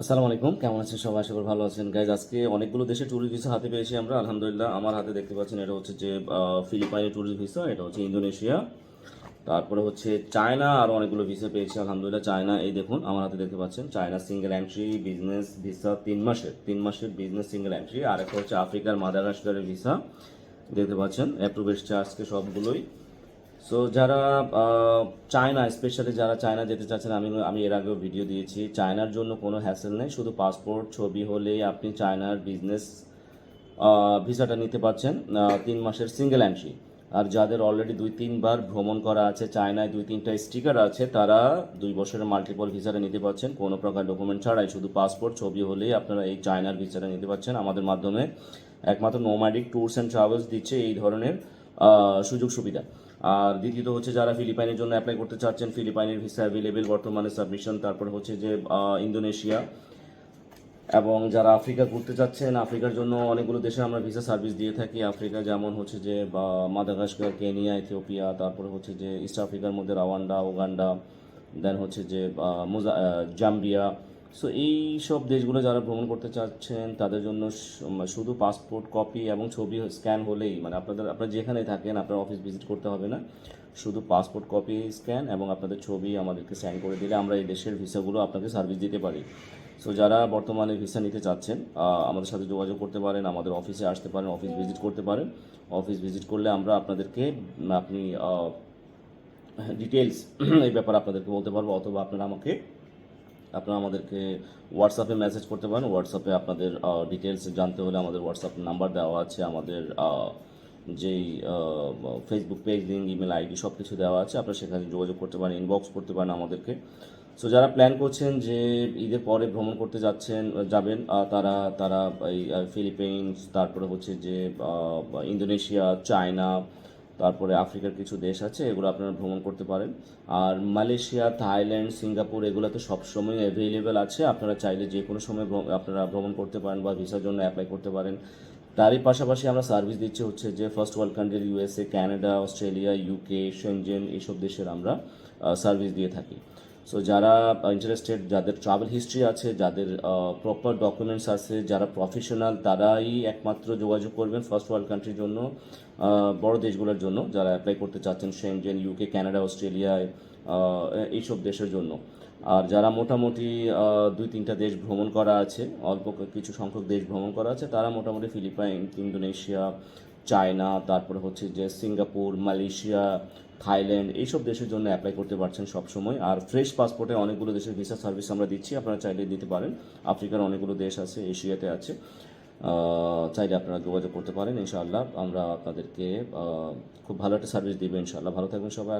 আসসালামু আলাইকুম, কেমন আছেন সবাই? আশা করি ভালো আছেন। গাইজ আজকে অনেকগুলো দেশে ট্যুরিস্ট ভিসা হাতে পেয়েছি আমরা। আলহামদুলিল্লাহ, আমার হাতে দেখতে পাচ্ছেন এটা হচ্ছে যে ফিলিপাইনের ট্যুরিস্ট ভিসা এটা হচ্ছে ইন্দোনেশিয়া। তারপরে হচ্ছে চায়না, আর অনেকগুলো ভিসা পেয়েছি, আলহামদুলিল্লাহ। চায়না, এই দেখুন, আমার হাতে দেখতে পাচ্ছেন। China single entry business visa তিন মাসের তিন মাসের বিজনেস সিঙ্গেল এন্ট্রি আর একটা হচ্ছে আফ্রিকার মাদাগাস্কারের ভিসা দেখতে পাচ্ছেন। অ্যাপ্রুভ এসছে আজকে সবগুলোই। সো যারা চায়না স্পেশালি যারা চায়না যেতে চাচ্ছেন, আমি আমি এর আগেও ভিডিও দিয়েছি। চায়নার জন্য কোনো হ্যাসেল নেই, শুধু পাসপোর্ট ছবি হলেই আপনি চায়নার বিজনেস ভিসাটা নিতে পারছেন তিন মাসের সিঙ্গেল এন্ট্রি আর যাদের অলরেডি দুই, তিনবার ভ্রমণ করা আছে চায়নায় দুই, তিনটা স্টিকার আছে, তারা দুই বছরের মাল্টিপল ভিসাটা নিতে পারছেন কোনো প্রকার ডকুমেন্ট ছাড়াই। শুধু পাসপোর্ট ছবি হলেই আপনারা এই চায়নার ভিসাটা নিতে পারছেন আমাদের মাধ্যমে একমাত্র নোম্যাডিক ট্যুরস অ্যান্ড ট্রাভেলস দিচ্ছে এই ধরনের সুযোগ সুবিধা। আর দ্বিতীয়ত হচ্ছে যারা ফিলিপাইনের জন্য অ্যাপ্লাই করতে চাচ্ছেন, ফিলিপাইনের ভিসা অ্যাভেলেবেল বর্তমানে সাবমিশন তারপর হচ্ছে যে ইন্দোনেশিয়া এবং যারা আফ্রিকা ঘুরতে যাচ্ছেন আফ্রিকার জন্য অনেকগুলো দেশে আমরা ভিসা সার্ভিস দিয়ে থাকি। আফ্রিকা যেমন হচ্ছে যে মাদাগাস্কার, কেনিয়া, ইথিওপিয়া, তারপরে হচ্ছে যে, ইস্ট আফ্রিকার মধ্যে রাওয়ান্ডা ওগান্ডা দেন হচ্ছে যে মোজা জাম্বিয়া সো এই সব দেশগুলো যারা ভ্রমণ করতে চাচ্ছেন, তাদের জন্য শুধু পাসপোর্ট কপি এবং ছবি স্ক্যান হলেই মানে আপনাদের, আপনারা যেখানে থাকেন, আপনার অফিস ভিজিট করতে হবে না। শুধু পাসপোর্ট কপি স্ক্যান এবং আপনাদের ছবি আমাদেরকে স্ক্যান করে দিলে আমরা এই দেশের ভিসাগুলো আপনাকে সার্ভিস দিতে পারি। সো যারা বর্তমানে ভিসা নিতে চাচ্ছেন আমাদের সাথে যোগাযোগ করতে পারেন, আমাদের অফিসে আসতে পারেন অফিস ভিজিট করতে পারেন। অফিস ভিজিট করলে আমরা আপনাদেরকে আপনি ডিটেলস এই ব্যাপারে আপনাদেরকে বলতে পারব অথবা আপনারা আমাকে আপনারা আমাদেরকে হোয়াটসঅ্যাপে মেসেজ করতে পারেন। হোয়াটসঅ্যাপে আপনাদের ডিটেলস জানতে হলে আমাদের হোয়াটসঅ্যাপ নাম্বার দেওয়া আছে। আমাদের যেই Facebook page link email ID সব কিছু দেওয়া আছে। আপনারা সেখানে যোগাযোগ করতে পারেন ইনবক্স করতে পারেন আমাদেরকে। সো যারা প্ল্যান করছেন যে ঈদের পরে ভ্রমণ করতে যাচ্ছেন, যাবেন তারা তারা এই ফিলিপিন্স তারপরে হচ্ছে যে ইন্দোনেশিয়া, চায়না তারপরে আফ্রিকার কিছু দেশ আছে, এগুলো আপনারা ভ্রমণ করতে পারেন। আর মালয়েশিয়া, থাইল্যান্ড, সিঙ্গাপুর এগুলো তো সবসময় অ্যাভেলেবেল আছে। আপনারা চাইলে যে কোনো সময় আপনারা ভ্রমণ করতে পারেন বা ভিসার জন্য অ্যাপ্লাই করতে পারেন। তারই পাশাপাশি আমরা সার্ভিস দিচ্ছি হচ্ছে যে first world country USA Canada Australia UK Schengen এইসব দেশের আমরা সার্ভিস দিয়ে থাকি। সো যারা ইন্টারেস্টেড যাদের ট্রাভেল হিস্ট্রি আছে যাদের প্রপার ডকুমেন্টস আছে যারা প্রফেশনাল তারাই একমাত্র যোগাযোগ করবেন ফার্স্ট ওয়ার্ল্ড কান্ট্রির জন্য আহ, বড় দেশগুলোর জন্য যারা অ্যাপ্লাই করতে চাচ্ছেন সেনজেন ইউকে কানাডা অস্ট্রেলিয়ায় এইসব দেশের জন্য। আর যারা মোটামুটি দুই তিনটা দেশ ভ্রমণ করা আছে অল্প কিছু সংখ্যক দেশ ভ্রমণ করা আছে তারা মোটামুটি ফিলিপাইন ইন্দোনেশিয়া চায়না, তারপরে হচ্ছে যে সিঙ্গাপুর, মালয়েশিয়া, থাইল্যান্ড, এইসব দেশের জন্য অ্যাপ্লাই করতে পারছেন সবসময়। আর ফ্রেশ পাসপোর্টে অনেকগুলো দেশের ভিসা সার্ভিস আমরা দিচ্ছি, আপনারা চাইলে দিতে পারেন। আফ্রিকার অনেকগুলো দেশ আছে, এশিয়াতে আছে। চাইলে আপনারা যোগাযোগ করতে পারেন, ইনশাআল্লাহ। আমরা আপনাদেরকে খুব ভালো একটা সার্ভিস দিবেন ইনশাআল্লাহ। ভালো থাকবেন সবাই